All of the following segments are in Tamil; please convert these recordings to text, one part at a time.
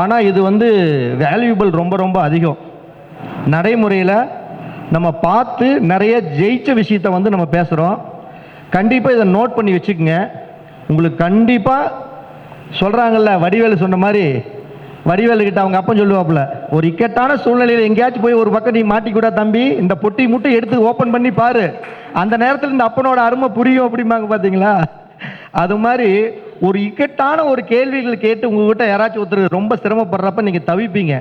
ஆனால் இது வந்து வேல்யூபிள் ரொம்ப ரொம்ப அதிகம். நடைமுறையில் நம்ம பார்த்து நிறைய ஜெயிச்ச விஷயத்தை வந்து நம்ம பேசுகிறோம் கண்டிப்பாக இதை நோட் பண்ணி வச்சுக்கோங்க. உங்களுக்கு கண்டிப்பாக சொல்கிறாங்கல்ல வடிவேலு சொன்ன மாதிரி வடிவேலுக்கிட்ட அவங்க அப்பன் சொல்லுவாப்புல ஒரு இக்கட்டான சூழ்நிலையில் எங்கேயாச்சும் போய் ஒரு பக்கம் நீ மாட்டிக்கூடா தம்பி இந்த பொட்டி மட்டும் எடுத்து ஓப்பன் பண்ணி பாரு. அந்த நேரத்தில் இந்த அப்பனோட அருமை புரியும் அப்படிம்பாங்க பார்த்தீங்களா அது மாதிரி ஒரு இக்கட்டான ஒரு கேள்விகள் கேட்டு உங்ககிட்ட யாராச்சும் ஒருத்தர் ரொம்ப சிரமப்படுறப்ப நீங்கள் தவிப்பீங்க.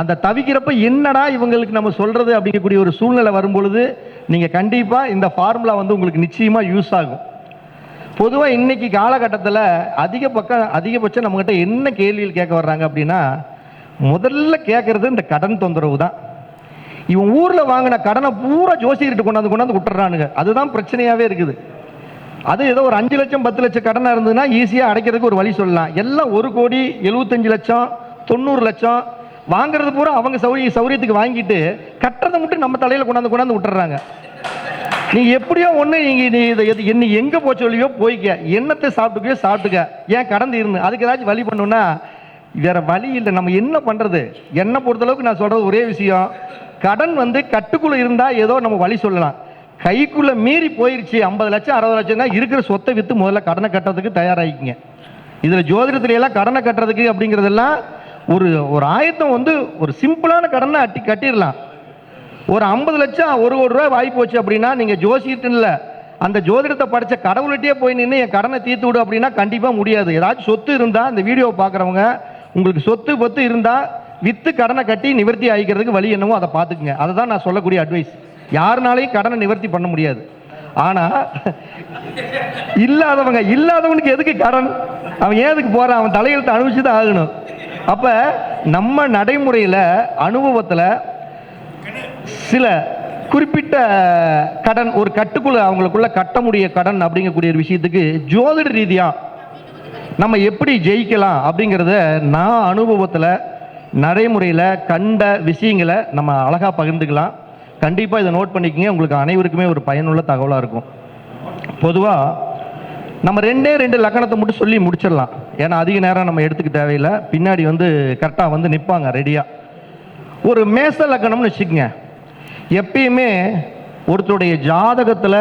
அந்த தவிக்கிறப்ப என்னடா இவங்களுக்கு நம்ம சொல்கிறது அப்படிங்கக்கூடிய ஒரு சூழ்நிலை வரும்பொழுது நீங்கள் கண்டிப்பாக இந்த ஃபார்முலா வந்து உங்களுக்கு நிச்சயமாக யூஸ் ஆகும். பொதுவாக இன்னைக்கு காலகட்டத்தில் அதிக பக்கம் அதிகபட்சம் நம்மகிட்ட என்ன கேள்விகள் கேட்க வர்றாங்க அப்படின்னா முதல்ல கேட்கறது இந்த கடன் தொந்தரவு தான். இவன் ஊரில் வாங்கின கடனை பூரா ஜோசியர்கிட்ட கொண்டாந்து கொண்டாந்து விட்டுறானுங்க. அதுதான் பிரச்சனையாகவே இருக்குது. அது ஏதோ ஒரு அஞ்சு லட்சம் பத்து லட்சம் கடனாக இருந்ததுன்னா ஈஸியாக அடைக்கிறதுக்கு ஒரு வழி சொல்லலாம். எல்லாம் ஒரு கோடி எழுபத்தஞ்சு லட்சம் தொண்ணூறு லட்சம். வாங்குறது பூரா அவங்க சௌரிய சௌரியத்துக்கு வாங்கிட்டு கட்டுறதை மட்டும் நம்ம தலையில் கொண்டாந்து கொண்டாந்து விட்டுறாங்க. நீ எப்படியோ ஒன்று நீங்கள் நீ இதை எது என்ன எங்கே போச்சு சொல்லியோ போய்க்க. என்னத்தை சாப்பிட்டுக்கையோ சாப்பிட்டுக்க. ஏன் கடந்து இருந்து அதுக்கு ஏதாச்சும் வழி பண்ணுன்னா வேற வழி இல்லை. நம்ம என்ன பண்ணுறது என்னை பொறுத்தளவுக்கு நான் சொல்கிறது ஒரே விஷயம். கடன் வந்து கட்டுக்குள்ளே இருந்தால் ஏதோ நம்ம வழி சொல்லலாம். கைக்குள்ளே மீறி போயிருச்சு ஐம்பது லட்சம் அறுபது லட்சம் தான் இருக்கிற சொத்தை விற்று முதல்ல கடனை கட்டுறதுக்கு தயாராகிக்குங்க இதில் ஜோதிடத்துல எல்லாம் கடனை கட்டுறதுக்கு அப்படிங்கிறதெல்லாம் ஒரு ஒரு ஆயத்தம் வந்து ஒரு சிம்பிளான கடனை அட்டி கட்டிடலாம். ஒரு ஐம்பது லட்சம் ஒரு கோடி ரூபாய் வாய்ப்பு போச்சு அப்படின்னா நீங்கள் ஜோசியத்தில் அந்த ஜோதிடத்தை படித்த கடவுள்கிட்டே போய் நின்று என் கடனை தீர்த்து விடு அப்படின்னா கண்டிப்பாக முடியாது. ஏதாச்சும் சொத்து இருந்தால் அந்த வீடியோ பார்க்குறவங்க உங்களுக்கு சொத்து பொத்து இருந்தால் விற்று கடனை கட்டி நிவர்த்தி ஆகிக்கிறதுக்கு வழி என்னவோ அதை பார்த்துக்குங்க. அதை தான் நான் சொல்லக்கூடிய அட்வைஸ் யாருனாலையும் கடனை நிவர்த்தி பண்ண முடியாது. ஆனால் இல்லாதவங்க இல்லாதவனுக்கு எதுக்கு கடன்? அவன் ஏதுக்கு போகிறான் அவன் தலையெழுத்து அனுபவிச்சு தான் ஆகணும். அப்போ நம்ம நடைமுறையில் அனுபவத்தில் சில குறிப்பிட்ட கடன் ஒரு கட்டுக்குள்ள அவங்களுக்குள்ள கட்ட முடிய கடன் அப்படிங்கக்கூடிய ஒரு விஷயத்துக்கு ஜோதிட ரீதியா நம்ம எப்படி ஜெயிக்கலாம் அப்படிங்கிறத நான் அனுபவத்தில் நடைமுறையில் கண்ட விஷயங்களை நம்ம அழகாக பகிர்ந்துக்கலாம். கண்டிப்பாக இதை நோட் பண்ணிக்கங்க. உங்களுக்கு அனைவருக்குமே ஒரு பயனுள்ள தகவலாக இருக்கும். பொதுவாக நம்ம ரெண்டே ரெண்டு லக்கணத்தை மட்டும் சொல்லி முடிச்சிடலாம். ஏன்னா அதிக நேரம் நம்ம எடுத்துக்க தேவையில்லை. பின்னாடி வந்து கரெக்டாக வந்து நிற்பாங்க ரெடியாக ஒரு மேச லக்கணம்னு வச்சுக்கோங்க. எப்பயுமே ஒருத்தருடைய ஜாதகத்தில்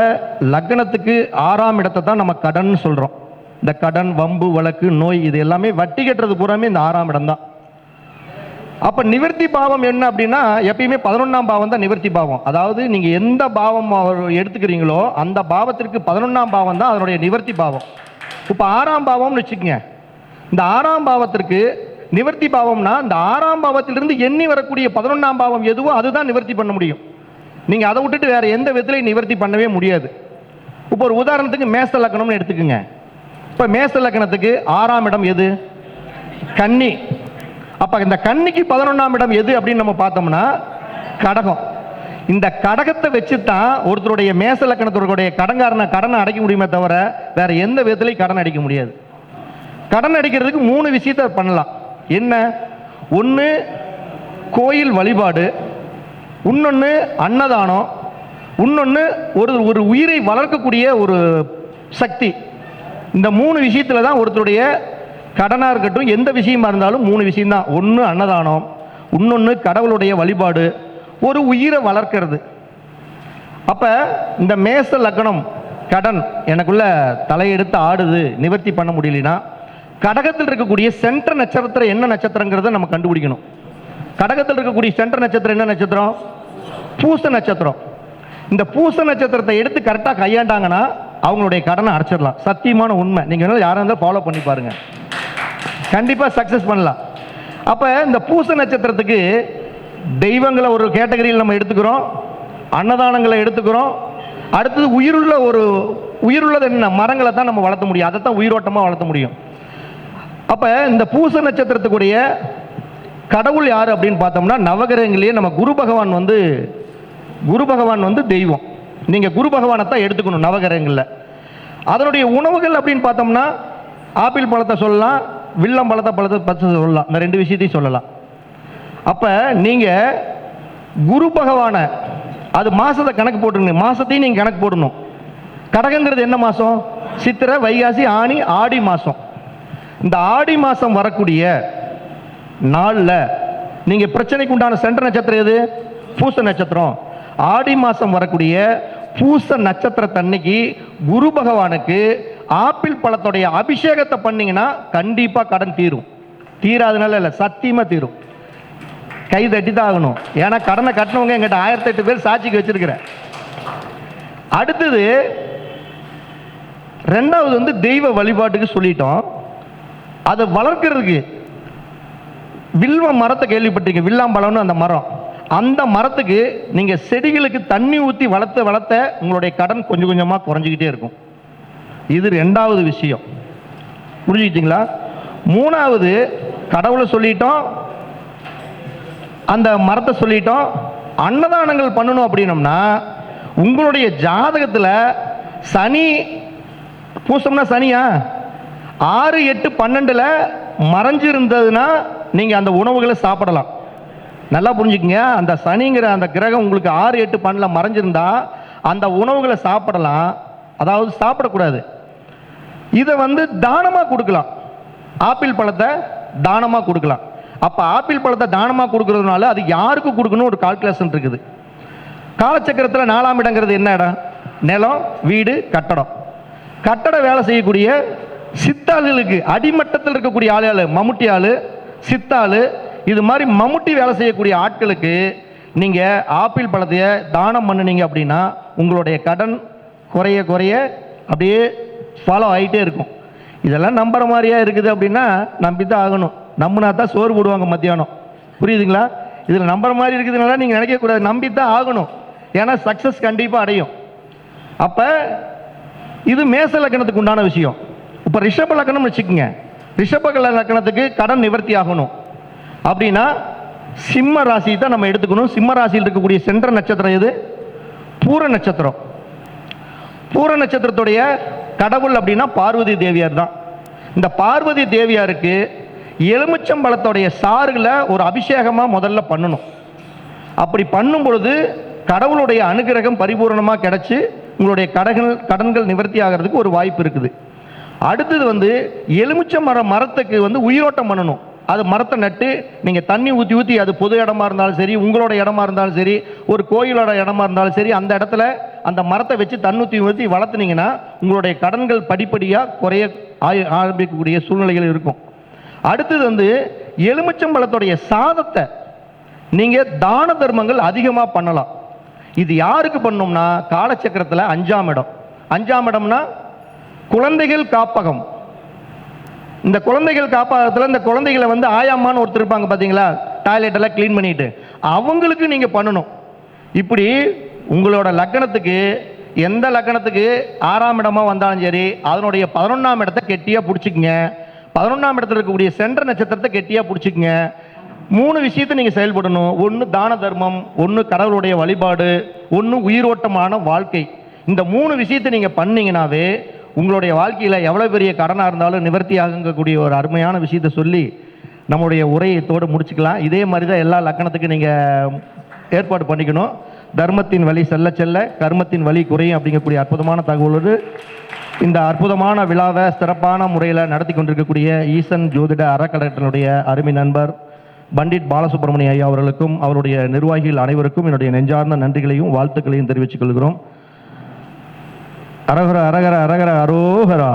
லக்னத்துக்கு ஆறாம் இடத்தை தான் நம்ம கடன் சொல்கிறோம் இந்த கடன் வம்பு வழக்கு நோய் இது எல்லாமே வட்டி கட்டுறது பூராமே இந்த ஆறாம் இடம் தான். அப்போ நிவர்த்தி பாவம் என்ன அப்படின்னா எப்பயுமே பதினொன்றாம் பாவம் தான் நிவர்த்தி பாவம். அதாவது நீங்கள் எந்த பாவம் எடுத்துக்கிறீங்களோ அந்த பாவத்திற்கு பதினொன்றாம் பாவம் தான் அதனுடைய நிவர்த்தி பாவம். இப்போ ஆறாம் பாவம்னு வச்சுக்கோங்க. இந்த ஆறாம் பாவத்திற்கு நிவர்த்தி பாவம்னா இந்த ஆறாம் பாவத்திலிருந்து எண்ணி வரக்கூடிய பதினொன்றாம் பாவம் எதுவோ அதுதான் நிவர்த்தி பண்ண முடியும். நீங்கள் அதை விட்டுட்டு வேற எந்த விதத்திலையும் நிவர்த்தி பண்ணவே முடியாது. இப்போ ஒரு உதாரணத்துக்கு மேச லக்கணம்னு எடுத்துக்கோங்க. இப்போ மேச லக்கணத்துக்கு ஆறாம் இடம் எது? கன்னி. அப்ப இந்த கன்னிக்கு பதினொன்றாம் இடம் எது அப்படின்னு நம்ம பார்த்தோம்னா கடகம். இந்த கடகத்தை வச்சு தான் ஒருத்தருடைய மேச லக்கணத்தோடைய கடன்காரனை கடனை அடைக்க முடியுமே தவிர வேற எந்த விதத்திலையும் கடன் அடிக்க முடியாது. கடன் அடிக்கிறதுக்கு மூணு விஷயத்த பண்ணலாம். என்ன? ஒன்று கோயில் வழிபாடு. இன்னொன்று அன்னதானம். இன்னொன்று ஒரு ஒரு உயிரை வளர்க்கக்கூடிய ஒரு சக்தி. இந்த மூணு விஷயத்தில் தான் ஒருத்தருடைய கடனாக இருக்கட்டும் எந்த விஷயமா இருந்தாலும் மூணு விஷயம்தான். ஒன்று அன்னதானம் இன்னொன்று கடவுளுடைய வழிபாடு ஒரு உயிரை வளர்க்கிறது. அப்போ இந்த மேச லக்னம் கடன் எனக்குள்ள தலையெடுத்து ஆடுது நிவர்த்தி பண்ண முடியலனா கடகத்தில் இருக்கக்கூடிய சென்ற நட்சத்திரம் என்ன நட்சத்திரங்கிறத நம்ம கண்டுபிடிக்கணும். கடகத்தில் இருக்கக்கூடிய சென்ற நட்சத்திரம் என்ன நட்சத்திரம்? பூச நட்சத்திரம். இந்த பூச நட்சத்திரத்தை எடுத்து கரெக்டாக கையாண்டாங்கன்னா அவங்களுடைய கடனை அடைச்சிடலாம். சத்தியமான உண்மை. நீங்கள் யாராக இருந்தாலும் ஃபாலோ பண்ணி பாருங்க. கண்டிப்பாக சக்ஸஸ் பண்ணலாம். அப்போ இந்த பூச நட்சத்திரத்துக்கு தெய்வங்களை ஒரு கேட்டகரியில் நம்ம எடுத்துக்கிறோம். அன்னதானங்களை எடுத்துக்கிறோம். அடுத்தது உயிருள்ள ஒரு உயிருள்ளது என்ன? மரங்களை தான் நம்ம வளர்த்த முடியும். அதை தான் உயிரோட்டமாக வளர்த்த முடியும். அப்போ இந்த பூச நட்சத்திரத்துக்குடைய கடவுள் யார் அப்படின்னு பார்த்தோம்னா நவகிரகங்களையே நம்ம குரு பகவான் வந்து குரு பகவான் வந்து தெய்வம். நீங்கள் குரு பகவானை தான் எடுத்துக்கணும் நவகிரகங்களில். அதனுடைய உணவுகள் அப்படின்னு பார்த்தோம்னா ஆப்பிள் பழத்தை சொல்லலாம் வில்லம் பழத்தை பழத்தை பச்சை சொல்லலாம். இந்த ரெண்டு விஷயத்தையும் சொல்லலாம். அப்போ நீங்கள் குரு பகவானை அது மாதத்தை கணக்கு போட்டுருங்க மாதத்தையும் நீங்கள் கணக்கு போடணும். கடகங்கிறது என்ன மாதம் சித்திரை வைகாசி ஆனி ஆடி மாதம் இந்த ஆடி மாதம் வரக்கூடிய நாளில் நீங்கள் பிரச்சனைக்கு உண்டான சென்ற நட்சத்திரம் எது? பூச நட்சத்திரம். ஆடி மாதம் வரக்கூடிய பூச நட்சத்திரத்தன்னைக்கு குரு பகவானுக்கு ஆப்பிள் பழத்துடைய அபிஷேகத்தை பண்ணீங்கன்னா கண்டிப்பாக கடன் தீரும். தீராதனால இல்லை சத்தியமாக தீரும். கை தட்டி தான் ஆகணும் ஏன்னா கடனை கட்டினவங்க எங்கிட்ட ஆயிரத்தி எட்டு பேர் சாட்சிக்கு வச்சிருக்கிறேன். அடுத்தது ரெண்டாவது வந்து தெய்வ வழிபாட்டுக்கு சொல்லிட்டோம். அதை வளர்க்கறதுக்கு வில்வ மரத்தை கேள்விப்பட்டிருக்கீங்க வில்லாம்பழம்னு அந்த மரம். அந்த மரத்துக்கு நீங்கள் செடிகளுக்கு தண்ணி ஊற்றி வளர்த்த வளர்த்த உங்களுடைய கடன் கொஞ்சம் கொஞ்சமாக குறைஞ்சிக்கிட்டே இருக்கும். இது ரெண்டாவது விஷயம். புரிஞ்சுக்கிட்டீங்களா? மூணாவது கடவுளை சொல்லிட்டோம் அந்த மரத்தை சொல்லிட்டோம் அன்னதானங்கள் பண்ணணும் அப்படின்னம்னா உங்களுடைய ஜாதகத்தில் சனி பூசம்னா சனியா? ஆறு எட்டு பன்னெண்டில் மறைஞ்சிருந்ததுன்னா நீங்கள் அந்த உணவுகளை சாப்பிடலாம். நல்லா புரிஞ்சுக்கங்க அந்த சனிங்கிற அந்த கிரகம் உங்களுக்கு ஆறு எட்டு பன்னெண்டில் மறைஞ்சிருந்தா அந்த உணவுகளை சாப்பிடலாம். அதாவது சாப்பிடக்கூடாது. இதை வந்து தானமாக கொடுக்கலாம். ஆப்பிள் பழத்தை தானமாக கொடுக்கலாம். அப்போ ஆப்பிள் பழத்தை தானமாக கொடுக்கறதுனால அது யாருக்கு கொடுக்கணும் ஒரு கால்குலேஷன் இருக்குது. காலச்சக்கரத்தில் நாலாம் இடங்கிறது என்ன இடம்? நிலம் வீடு கட்டடம். கட்டட வேலை செய்யக்கூடிய சித்தாளுகளுக்கு அடிமட்டத்தில் இருக்கக்கூடிய ஆளு மம்முட்டி ஆள் சித்தாள் இது மாதிரி மம்முட்டி வேலை செய்யக்கூடிய ஆட்களுக்கு நீங்கள் ஆப்பிள் பழத்தைய தானம் பண்ணுனீங்க அப்படின்னா உங்களுடைய கடன் குறைய குறைய அப்படியே ஃபாலோ ஆகிட்டே இருக்கும். இதெல்லாம் நம்புற மாதிரியா இருக்குது அப்படின்னா நம்பி தான் ஆகணும். நம்பினா தான் சோறு போடுவாங்க மத்தியானம். புரியுதுங்களா? இதில் நம்புற மாதிரி இருக்குதுனால நீங்கள் நினைக்கக்கூடாது நம்பி தான் ஆகணும். ஏன்னா சக்ஸஸ் கண்டிப்பாக அடையும். அப்போ இது மேச லக்கணத்துக்கு உண்டான விஷயம். இப்போ ரிஷப லக்கணம் வச்சுக்கோங்க. ரிஷப லக்கணத்துக்கு கடன் நிவர்த்தி ஆகணும். அப்படின்னா சிம்ம ராசி தான் நம்ம எடுத்துக்கணும். சிம்ம ராசியில் இருக்கக்கூடிய சென்ற நட்சத்திரம் எது? பூர நட்சத்திரம். பூர நட்சத்திரத்துடைய கடவுள் அப்படின்னா பார்வதி தேவியார் தான். இந்த பார்வதி தேவியாருக்கு எலுமிச்சம்பழத்தோடைய சாறுகளை ஒரு அபிஷேகமாக முதல்ல பண்ணணும். அப்படி பண்ணும் பொழுது கடவுளுடைய அனுகிரகம் பரிபூரணமாக கிடச்சி உங்களுடைய கடன்கள் கடன்கள் நிவர்த்தி ஆகிறதுக்கு ஒரு வாய்ப்பு இருக்குது. அடுத்தது வந்து எலுமிச்சை மர மரத்துக்கு வந்து உயிரோட்டம் பண்ணணும். அது மரத்தை நட்டு நீங்கள் தண்ணி ஊற்றி ஊற்றி அது பொது இடமா இருந்தாலும் சரி உங்களோட இடமா இருந்தாலும் சரி ஒரு கோயிலோட இடமா இருந்தாலும் சரி அந்த இடத்துல அந்த மரத்தை வச்சு தன்னூற்றி ஊற்றி வளர்த்துனீங்கன்னா உங்களுடைய கடன்கள் படிப்படியாக குறைய ஆய- ஆரம்பிக்கக்கூடிய சூழ்நிலைகள் இருக்கும். அடுத்தது வந்து எலுமிச்சம்பழத்துடைய சாதத்தை நீங்கள் தான தர்மங்கள் அதிகமாக பண்ணலாம். இது யாருக்கு பண்ணோம்னா காலச்சக்கரத்தில் அஞ்சாம் இடம். அஞ்சாம் இடம்னா குழந்தைகள் காப்பகம். இந்த குழந்தைகள் காப்பகத்தில் இந்த குழந்தைகளை வந்து ஆயாமான்னு ஒருத்தர் இருப்பாங்க பார்த்தீங்களா டாய்லெட்டெல்லாம் க்ளீன் பண்ணிட்டு. அவங்களுக்கு நீங்கள் பண்ணணும். இப்படி உங்களோட லக்கணத்துக்கு எந்த லக்கணத்துக்கு ஆறாம் இடமா வந்தாலும் சரி அதனுடைய பதினொன்றாம் இடத்தை கெட்டியாக பிடிச்சிக்கங்க. பதினொன்றாம் இடத்துல இருக்கக்கூடிய சென்ற நட்சத்திரத்தை கெட்டியாக பிடிச்சிக்கங்க. மூணு விஷயத்தை நீங்கள் செயல்படணும். ஒன்று தான தர்மம் ஒன்று கடவுளுடைய வழிபாடு ஒன்று உயிரோட்டமான வாழ்க்கை. இந்த மூணு விஷயத்தை நீங்கள் பண்ணீங்கன்னாவே உங்களுடைய வாழ்க்கையில் எவ்வளோ பெரிய கடனாக இருந்தாலும் நிவர்த்தி ஆகுங்கக்கூடிய ஒரு அருமையான விஷயத்தை சொல்லி நம்முடைய உரையத்தோடு முடிச்சுக்கலாம். இதே மாதிரி தான் எல்லா லக்கணத்துக்கும் நீங்கள் ஏற்பாடு பண்ணிக்கணும். தர்மத்தின் வழி செல்ல செல்ல கர்மத்தின் வழி குறையும் அப்படிங்கக்கூடிய அற்புதமான தகவலோடு இந்த அற்புதமான விழாவை சிறப்பான முறையில் நடத்தி கொண்டிருக்கக்கூடிய ஈசன் ஜோதிட அறக்கட்டளையினுடைய அருமை நண்பர் பண்டிட் பாலசுப்ரமணிய ஐயா அவர்களுக்கும் அவருடைய நிர்வாகிகள் அனைவருக்கும் என்னுடைய நெஞ்சார்ந்த நன்றிகளையும் வாழ்த்துக்களையும் தெரிவித்துக் கொள்கிறோம். அரகர அரகர அரகர அரோகரா.